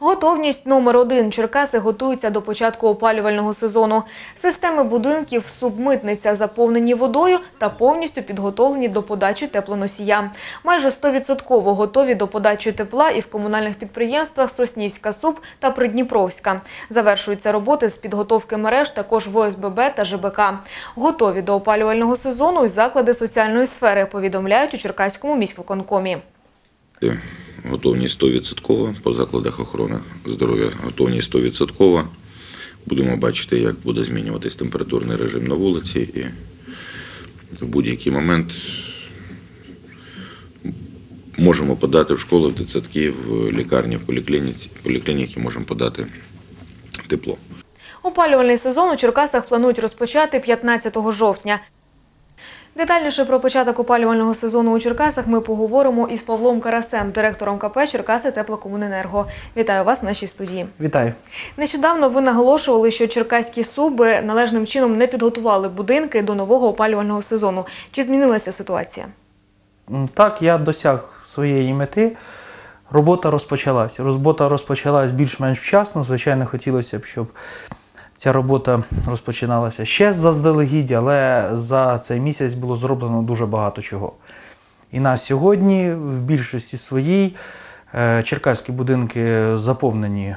Готовність номер один. Черкаси готуються до початку опалювального сезону. Системи будинків субмитниця заповнені водою та повністю підготовлені до подачі теплоносія. Майже 100% готові до подачі тепла і в комунальних підприємствах Соснівська СУП та Придніпровська. Завершуються роботи з підготовки мереж також в ОСББ та ЖБК. Готові до опалювального сезону і заклади соціальної сфери, повідомляють у Черкаському міськвиконкомі. Готовність 100%, по закладах охорони здоров'я готовність 100%. Будемо бачити, як буде змінюватись температурний режим на вулиці і в будь-який момент можемо подати в школи, в дитсадки, в лікарні, в поліклініці, поліклініки можемо подати тепло. Опалювальний сезон у Черкасах планують розпочати 15 жовтня. Детальніше про початок опалювального сезону у Черкасах ми поговоримо із Павлом Карасем, директором КП Черкаси Теплокомуненерго. Вітаю вас в нашій студії. Вітаю. Нещодавно ви наголошували, що черкаські суби належним чином не підготували будинки до нового опалювального сезону. Чи змінилася ситуація? Так, я досяг своєї мети. Робота розпочалась. Робота розпочалась більш-менш вчасно. Звичайно, хотілося б, щоб ця робота розпочиналася ще заздалегідь, але за цей місяць було зроблено дуже багато чого. І на сьогодні, в більшості своїй, е, черкаські будинки заповнені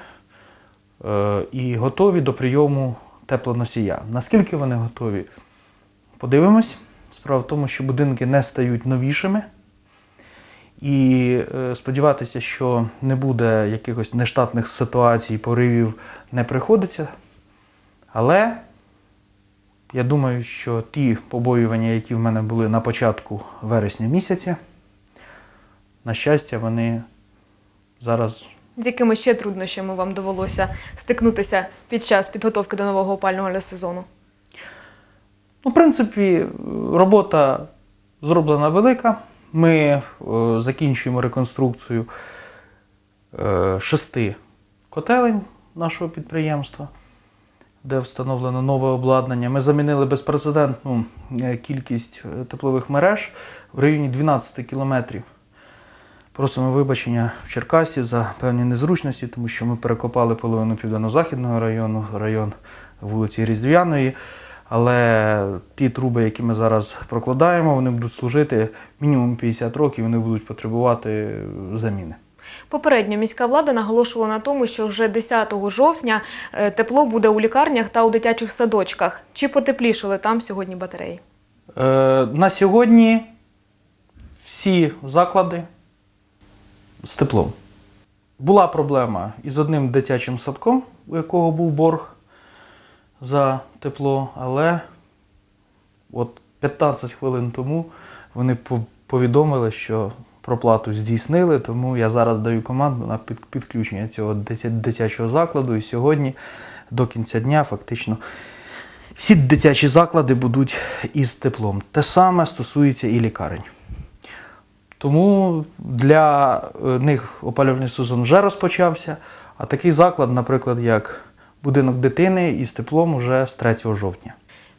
е, і готові до прийому теплоносія. Наскільки вони готові? Подивимось. Справа в тому, що будинки не стають новішими. І е, сподіватися, що не буде якихось нештатних ситуацій, поривів, не приходиться. Але я думаю, що ті побоювання, які в мене були на початку вересня місяця, на щастя, вони зараз З якими ще труднощами вам довелося стикнутися під час підготовки до нового опалювального сезону? Ну, в принципі, робота зроблена велика. Ми е, закінчуємо реконструкцію е, шести котелень нашого підприємства, де встановлено нове обладнання. Ми замінили безпрецедентну е, кількість е, теплових мереж в районі 12 кілометрів. Просимо вибачення в Черкасі за певні незручності, тому що ми перекопали половину південно-західного району, район вулиці Різдвяної. Але ті труби, які ми зараз прокладаємо, вони будуть служити мінімум 50 років, вони будуть потребувати заміни. Попередньо міська влада наголошувала на тому, що вже 10 жовтня е, тепло буде у лікарнях та у дитячих садочках. Чи потеплішали там сьогодні батареї? Е, на сьогодні всі заклади з теплом. Була проблема із одним дитячим садком, у якого був борг за тепло, але от 15 хвилин тому вони повідомили, що проплату здійснили, тому я зараз даю команду на підключення цього дитячого закладу. І сьогодні до кінця дня фактично всі дитячі заклади будуть із теплом. Те саме стосується і лікарень. Тому для е, них опалювальний сезон вже розпочався, а такий заклад, наприклад, як будинок дитини із теплом уже з 3 жовтня.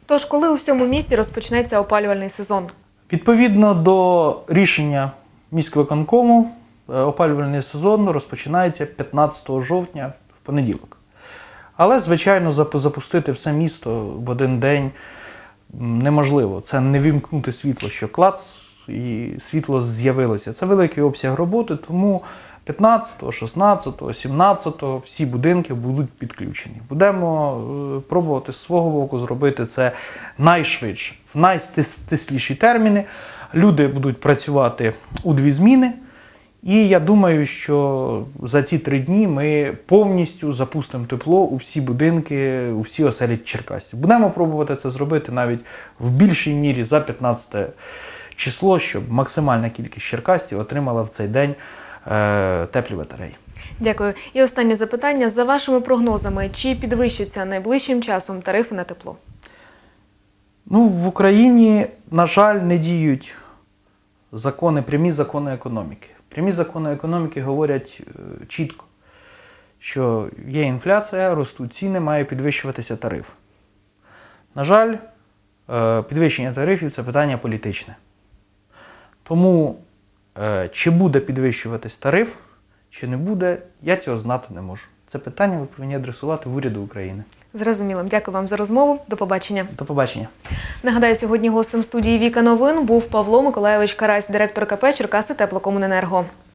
Тож, коли у всьому місті розпочнеться опалювальний сезон? Відповідно до рішення міськвиконкому, е, опалювальний сезон розпочинається 15 жовтня в понеділок. Але, звичайно, запустити все місто в один день неможливо. Це не вімкнути світло, що клац і світло з'явилося. Це великий обсяг роботи, тому 15, 16, 17 всі будинки будуть підключені. Будемо е, пробувати з свого боку зробити це найшвидше, в найстисліші терміни. Люди будуть працювати у дві зміни. І я думаю, що за ці три дні ми повністю запустимо тепло у всі будинки, у всі оселі Черкасів. Будемо пробувати це зробити навіть в більшій мірі за 15 число, щоб максимальна кількість черкасців отримала в цей день е, теплі батареї. Дякую. І останнє запитання. За вашими прогнозами, чи підвищаться найближчим часом тарифи на тепло? Ну, в Україні, на жаль, не діють закони, прямі закони економіки. Прямі закони економіки говорять е, чітко, що є інфляція, ростуть ціни, має підвищуватися тариф. На жаль, е, підвищення тарифів це питання політичне. Тому е, чи буде підвищуватись тариф, чи не буде, я цього знати не можу. Це питання ви повинні адресувати в уряду України. Зрозуміло. Дякую вам за розмову. До побачення. До побачення. Нагадаю, сьогодні гостем студії Віка Новин був Павло Миколайович Карась, директор КП Черкаси Теплокомуненерго.